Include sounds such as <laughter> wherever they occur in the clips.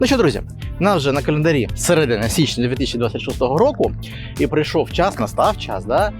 Ну що, друзі, у нас вже на календарі середина січня 2026 року, і прийшов час, настав час, да,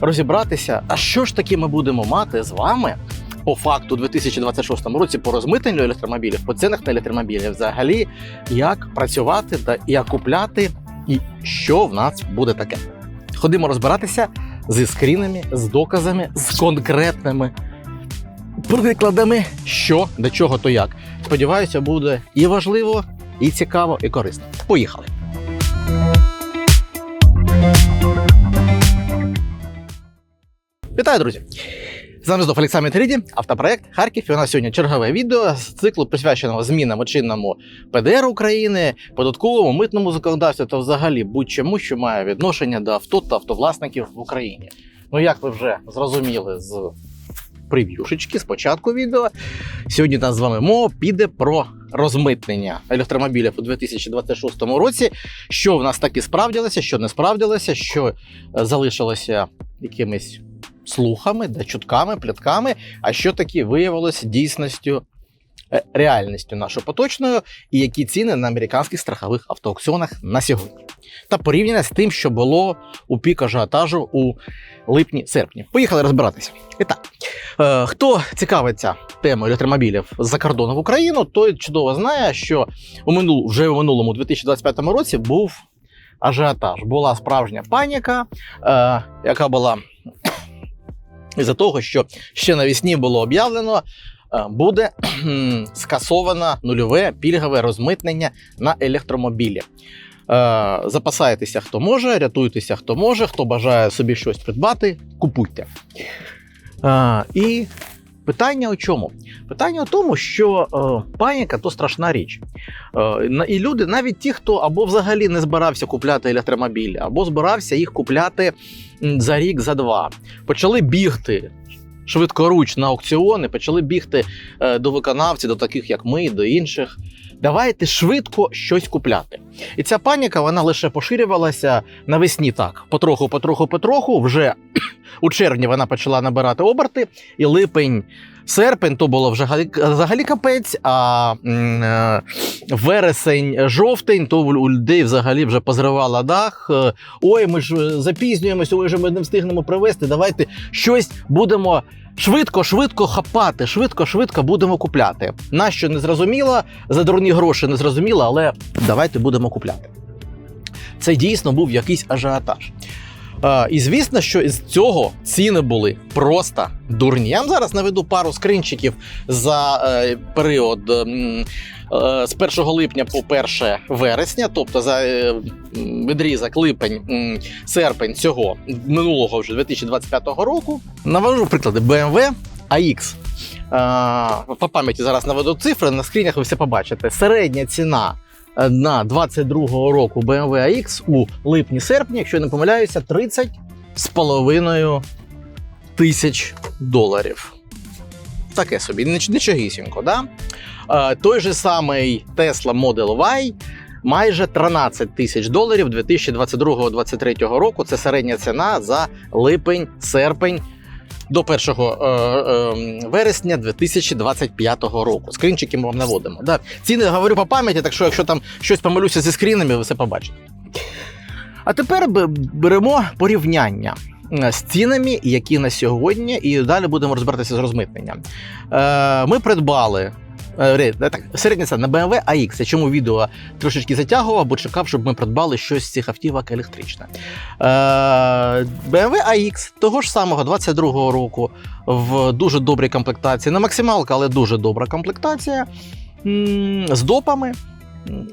розібратися, а що ж таки ми будемо мати з вами по факту у 2026 році по розмитненню електромобілів, по цінах на електромобілі, взагалі, як працювати та як купляти, і що в нас буде таке. Ходимо розбиратися зі скрінами, з доказами, з конкретними прикладами, що до чого, то як. Сподіваюся, буде і важливо, і цікаво, і корисно. Поїхали. Вітаю, друзі! З нами знов Олександр Метеріді, автопроект Харків. І у нас сьогодні чергове відео з циклу присвяченого змінам у чинному ПДР України, податковому, митному законодавстві та взагалі будь-чому, що має відношення до авто та автовласників в Україні. Ну, як ви вже зрозуміли з прев'юшечки, з початку відео, сьогодні нас з вами мова піде про розмитнення електромобілів у 2026 році. Що в нас так і справдилося, що не справдилося, що е, залишилося якимись слухами, да, чутками, плітками, а що таки виявилося дійсністю, е, реальністю нашою поточною, і які ціни на американських страхових автоаукціонах на сьогодні. Та порівняно з тим, що було у пік ажіотажу у липні-серпні. Поїхали розбиратися. І так, е, хто цікавиться темою електромобілів з-за кордону в Україну, той чудово знає, що у минул, вже у минулому 2025 році був ажіотаж. Була справжня паніка, е, яка була із-за того, що ще навесні було об'явлено. е, Буде <clears throat> скасовано нульове пільгове розмитнення на електромобілі. Е, Запасайтеся, хто може, рятуйтеся, хто може, хто бажає собі щось придбати, купуйте. Е, І питання у чому? Питання у тому, що е, паніка то страшна річ. Е, І люди, навіть ті, хто або взагалі не збирався купляти електромобілі, або збирався їх купляти за рік, за два, почали бігти. Швидкоруч на аукціони, почали бігти е, до виконавців, до таких як ми, до інших. Давайте швидко щось купляти. І ця паніка вона лише поширювалася навесні так. Потроху, потроху, потроху. Вже <clears throat> у червні вона почала набирати оберти, і липень, серпень то було вже галі- взагалі капець. А е, вересень, жовтень, то у людей взагалі вже позривала дах. Е, Ой, ми ж е, запізнюємося, ой, же ми не встигнемо привезти. Давайте щось будемо. Швидко, швидко хапати, швидко, швидко будемо купляти. Нащо не зрозуміло, за дурні гроші не зрозуміло, але давайте будемо купляти. Це дійсно був якийсь ажіотаж. Е, і звісно, що із цього ціни були просто дурні. Я вам зараз наведу пару скринчиків за е, період е, з 1 липня по 1 вересня, тобто за е, відрізок липень, серпень цього минулого вже 2025 року. Навожу приклади BMW AX. Е, По пам'яті зараз наведу цифри, на скрінях ви все побачите. Середня ціна е, на 22-го року BMW AX у липні-серпні, якщо я не помиляюся, 30 з половиною тисяч доларів. Таке собі, нічогісінько, да? Е, той же самий Tesla Model Y майже 13 тисяч доларів 2022-2023 року. Це середня ціна за липень-серпень до 1 е, е, вересня 2025 року. Скрінчики ми вам наводимо. Да. Ціни говорю по пам'яті, так що якщо там щось помилюся зі скрінами, ви все побачите. А тепер беремо порівняння з цінами, які на сьогодні, і далі будемо розбиратися з розмитненням. Е, ми придбали. е, е, Так, середня ціна на BMW AX. Я чому відео трошечки затягував, бо чекав, щоб ми придбали щось з цих автівок електричне. Е, BMW AX того ж самого 22-го року в дуже добрій комплектації. Не максималка, але дуже добра комплектація. З допами.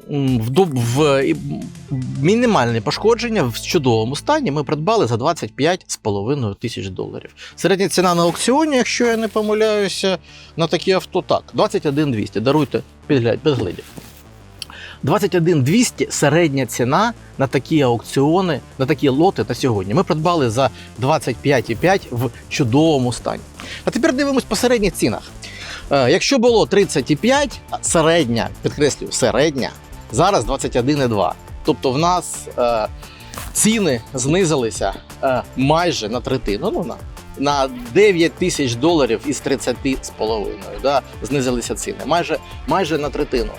В, в мінімальне пошкодження в чудовому стані ми придбали за 25,5 тисяч доларів. Середня ціна на аукціоні, якщо я не помиляюся, на такі авто так. 21 200. Даруйте підглядь, без глядів. 21 200 середня ціна на такі аукціони, на такі лоти на сьогодні. Ми придбали за 25,5 в чудовому стані. А тепер дивимось по середніх цінах. Е, Якщо було 35, а середня, підкреслюю, середня, зараз 21,2. Тобто в нас е, ціни знизилися е, майже на третину. Ну, на, на 9 тисяч доларів із 30 з половиною. Да, знизилися ціни. Майже, майже на третину.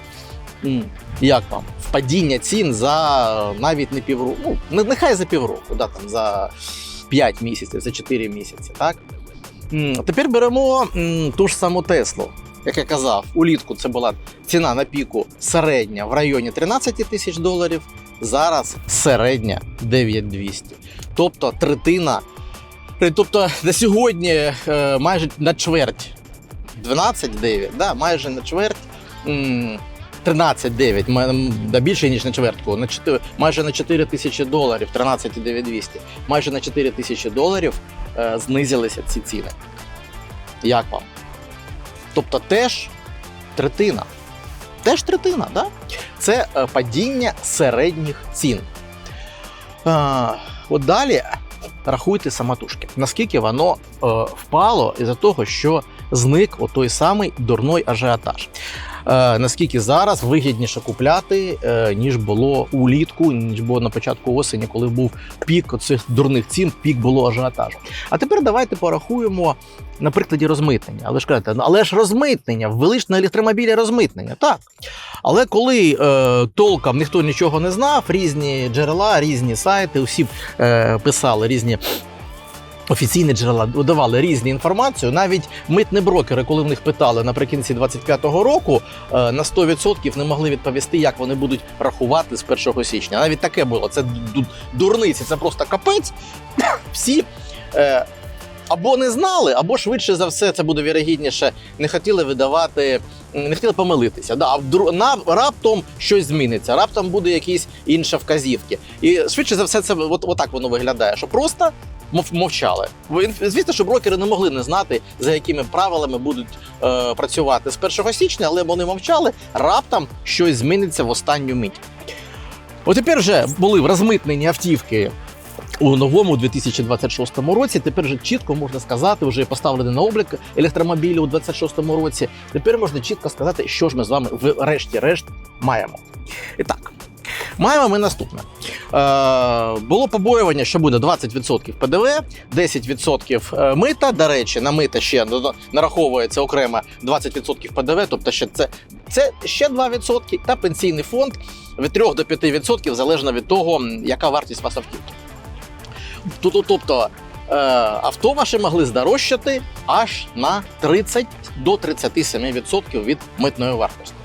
М, Як вам? Впадіння цін за навіть не півроку. Ну, не- нехай за півроку, да, там, за 5 місяців, за 4 місяці. Так? М, Тепер беремо м, ту ж саму Теслу. Як я казав, улітку це була ціна на піку середня в районі 13 тисяч доларів. Зараз середня 9200. Тобто третина. е, Тобто на сьогодні е, майже на чверть 12,9, да, майже на чверть. м, 13,9, ма- да, більше ніж на чвертку, на 4, майже на 4 тисячі доларів, 13,9200, майже на 4 тисячі доларів е, знизилися ці ціни. Як вам? Тобто теж третина. Теж третина, да? Це е, падіння середніх цін. А, от далі рахуйте самотужки, наскільки воно е, впало із-за того, що зник отой самий дурной ажіотаж. Е, наскільки зараз вигідніше купляти, е, ніж було улітку, ніж було на початку осені, коли був пік цих дурних цін, пік було ажіотажу. А тепер давайте порахуємо на прикладі розмитнення. Але ж кажете, ну але ж розмитнення, ввели на електромобілі розмитнення, так. Але коли е, толком ніхто нічого не знав, різні джерела, різні сайти, усі е, писали різні. Офіційні джерела давали різні інформацію. Навіть митні брокери, коли в них питали наприкінці 25-го року, е, на 100% не могли відповісти, як вони будуть рахувати з 1 січня. Навіть таке було. Це дурниці, це просто капець. <coughs> Всі е, або не знали, або швидше за все, це буде вірогідніше, не хотіли видавати, не хотіли помилитися. Да, а раптом щось зміниться, раптом буде якісь інші вказівки. І швидше за все, це от, отак воно виглядає, що просто мовчали. Звісно, що брокери не могли не знати, за якими правилами будуть е, працювати з 1 січня, але вони мовчали, раптом щось зміниться в останню мить. От тепер вже були розмитнені автівки у новому 2026 році. Тепер вже чітко можна сказати, вже поставлені на облік електромобілі у 2026 році. Тепер можна чітко сказати, що ж ми з вами врешті-решт маємо. І так. Маємо ми наступне. Е, було побоювання, що буде 20% ПДВ, 10% е, мита. До речі, на мита ще нараховується окремо 20% ПДВ, тобто ще це, це ще 2%, та пенсійний фонд від 3 до 5% залежно від того, яка вартість вас автівки. Тобто, е, авто ваше могли здорожчати аж на 30 до 37% від митної вартості.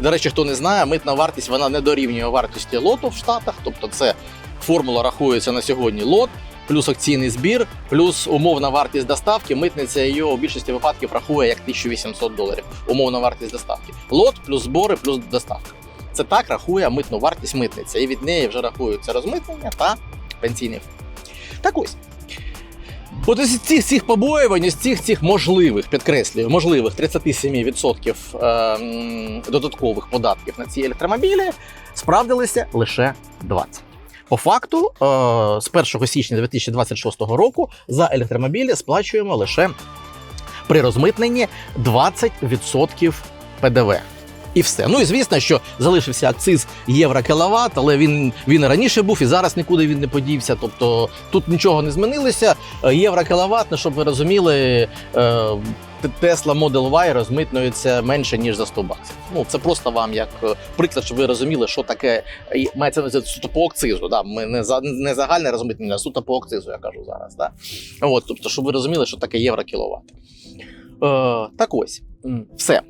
До речі, хто не знає, митна вартість вона не дорівнює вартості лоту в Штатах, тобто це формула рахується на сьогодні лот, плюс акційний збір, плюс умовна вартість доставки. Митниця її у більшості випадків рахує як 1800 доларів. Умовна вартість доставки. Лот плюс збори, плюс доставка. Це так рахує митну вартість митниця, і від неї вже рахуються розмитнення та пенсійний фонд. Так ось. От із цих цих побоювань, із цих цих можливих, підкреслюю, можливих 37% е, додаткових податків на ці електромобілі справдилися лише 20. По факту, е, з 1 січня 2026 року за електромобілі сплачуємо лише при розмитненні 20% ПДВ. І все. Ну і звісно, що залишився акциз євро кіловат, але він, він раніше був, і зараз нікуди він не подівся. Тобто тут нічого не змінилося. Е, Євро кіловат, ну, щоб ви розуміли, е, Tesla Model Y розмитнюється менше ніж за 100 баксів. Ну це просто вам як е, приклад, щоб ви розуміли, що таке мається на суто по акцизу. Да? Ми не за не загальне розмитнення, а суто по акцизу, я кажу зараз. Да? От, тобто, щоб ви розуміли, що таке євро кіловат. Е, так ось, все.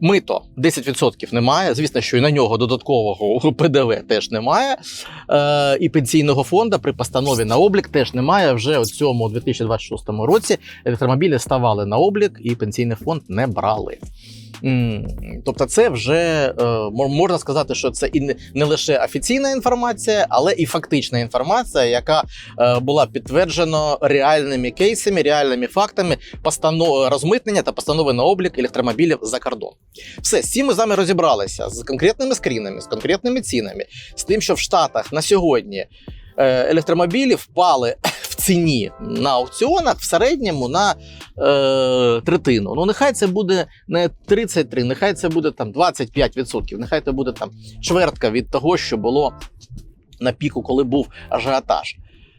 Мито 10% немає. Звісно, що і на нього додаткового ПДВ теж немає. Е, і пенсійного фонду при постанові на облік теж немає. Вже у цьому 2026 році електромобілі ставали на облік, і пенсійний фонд не брали. Тобто, це вже е, можна сказати, що це і не- лише офіційна інформація, але і фактична інформація, яка е, була підтверджена реальними кейсами, реальними фактами розмитнення та постанови на облік електромобілів за кордон. Все, з ми з вами розібралися з конкретними скрінами, з конкретними цінами, з тим, що в Штатах на сьогодні е, електромобілі впали в ціні на аукціонах в середньому на е, третину. Ну, нехай це буде не 33, нехай це буде там 25%, нехай це буде там чвертка від того, що було на піку, коли був ажіотаж.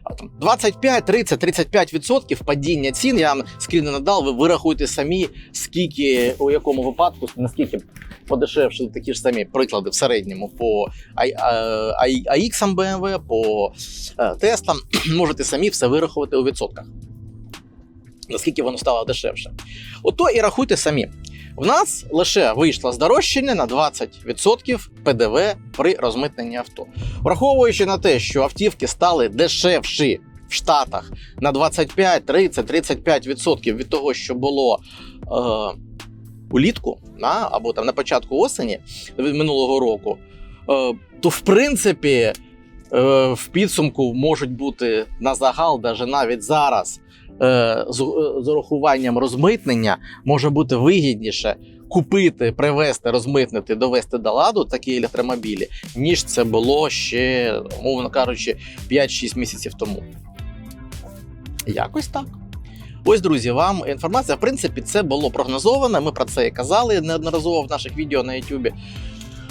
А, там 25, 30, 35 відсотків падіння цін. Я вам скрін не надав. Ви вирахуєте самі, скільки у якому випадку, наскільки подешевшили такі ж самі приклади в середньому по AX BMW, по е, Теслам. <clears throat> Можете самі все вирахувати у відсотках. Наскільки воно стало дешевше. Ото і рахуйте самі. В нас лише вийшло здорожчання на 20% ПДВ при розмитненні авто. Враховуючи на те, що автівки стали дешевші в Штатах на 25, 30, 35% від того, що було е, улітку на, або там на початку осені від минулого року, е, то в принципі е, в підсумку можуть бути на загал, навіть навіть зараз. Е, З, з урахуванням розмитнення може бути вигідніше купити, привезти, розмитнити, довести до ладу такі електромобілі, ніж це було ще, умовно кажучи, 5-6 місяців тому. Якось так. Ось, друзі, вам інформація. В принципі, це було прогнозовано. Ми про це і казали неодноразово в наших відео на YouTube.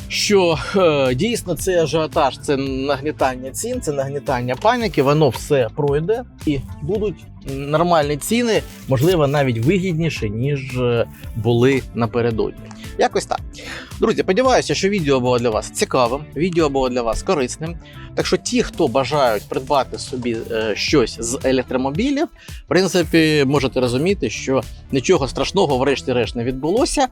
Що е, дійсно цей ажіотаж, це нагнітання цін, це нагнітання паніки, воно все пройде і будуть нормальні ціни, можливо, навіть вигідніші, ніж е, були напередодні. Якось так. Друзі, сподіваюся, що відео було для вас цікавим, відео було для вас корисним. Так що ті, хто бажають придбати собі е, щось з електромобілів, в принципі, можете розуміти, що нічого страшного, врешті-решт, не відбулося.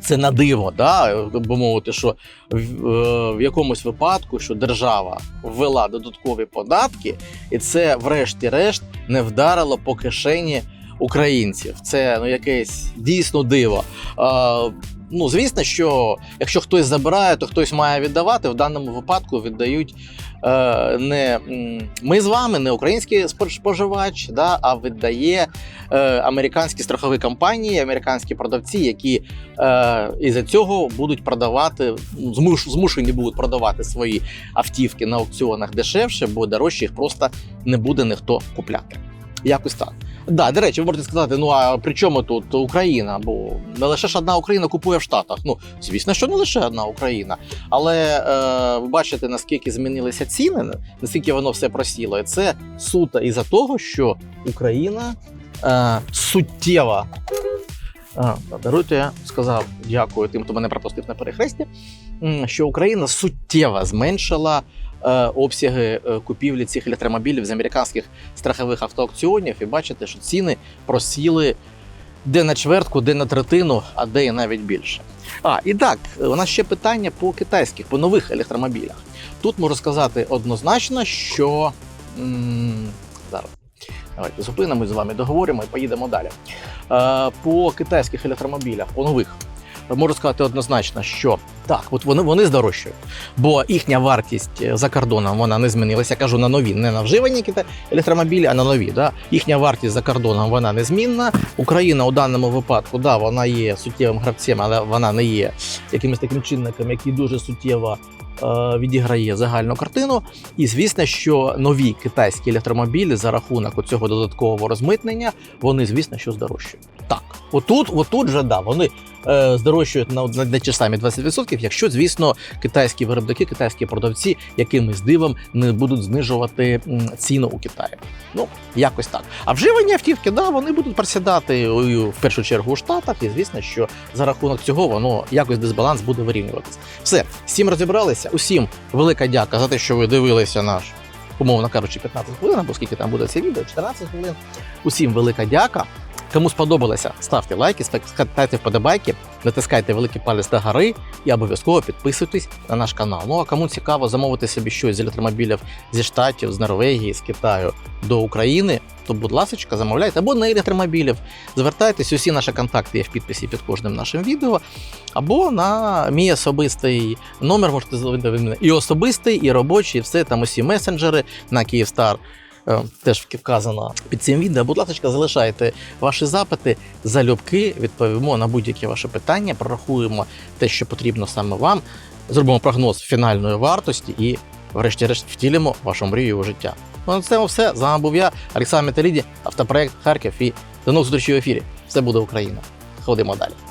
Це на диво, да, би мовити, що в, е, в якомусь випадку, що держава ввела додаткові податки, і це, врешті-решт, не вдарило по кишені українців. Це ну якесь дійсно диво. А, ну, звісно, що якщо хтось забирає, то хтось має віддавати. В даному випадку віддають е, не ми з вами, не український спож- споживач, да, а віддає е, американські страхові компанії, американські продавці, які е, із-за цього будуть продавати, змуш, змушені будуть продавати свої автівки на аукціонах дешевше, бо дорожче їх просто не буде ніхто купляти. Якось так. Да, до речі, ви можете сказати, ну а при чому тут Україна? Бо не лише ж одна Україна купує в Штатах. Ну, звісно, що не лише одна Україна. Але е, ви бачите, наскільки змінилися ціни, наскільки воно все просіло. І це суто із-за того, що Україна е, суттєво. А, даруйте, я сказав дякую тим, хто мене пропустив на перехресті. Що Україна суттєво зменшила обсяги е, купівлі цих електромобілів з американських страхових автоаукціонів, і бачите, що ціни просіли де на чвертку, де на третину, а де і навіть більше. А, і так, у нас ще питання по китайських, по нових електромобілях. Тут можу сказати однозначно, що м, зараз. Давайте зупинимось з вами, договоримо і поїдемо далі. Е, по китайських електромобілях, по нових, можу сказати однозначно, що так, от вони, вони здорожчають, бо їхня вартість е, за кордоном вона не змінилася. Я кажу на нові, не на вживані електромобілі, а на нові. Да? Їхня вартість за кордоном вона незмінна. Україна у даному випадку, да, вона є суттєвим гравцем, але вона не є якимось таким чинником, який дуже суттєво відіграє загальну картину. І звісно, що нові китайські електромобілі за рахунок цього додаткового розмитнення, вони, звісно, що здорожчають. Так, отут, отут же да, вони е, здорожчують на, на, ж самі 20%, якщо, звісно, китайські виробники, китайські продавці якимось дивом не будуть знижувати ціну у Китаї. Ну, якось так. А вживані автівки, да, вони будуть просідати в першу чергу у Штатах, і звісно, що за рахунок цього воно якось дисбаланс буде вирівнюватися. Все, всім розібралися. Усім велика дяка за те, що ви дивилися наш, умовно кажучи, 15 хвилин, або скільки там буде це відео, 14 хвилин. Усім велика дяка. Кому сподобалося, ставте лайки, ставте вподобайки, натискайте великий палець до гори і обов'язково підписуйтесь на наш канал. Ну а кому цікаво замовити собі щось з електромобілів зі Штатів, з Норвегії, з Китаю до України, то, будь ласка, замовляйте або на електромобілів. Звертайтесь, усі наші контакти є в підписі під кожним нашим відео, або на мій особистий номер можете мене. І особистий, і робочий, і все там усі месенджери на Київстар. Е, Теж вказано під цим відео. Будь ласка, залишайте ваші запити, залюбки, відповімо на будь-які ваші питання, прорахуємо те, що потрібно саме вам, зробимо прогноз фінальної вартості і, врешті-решт, втілимо вашу мрію у життя. Ну, на цьому все. З вами був я, Олександр Металіді, автопроект Харків і до нових зустрічей в ефірі. Все буде Україна. Ходимо далі.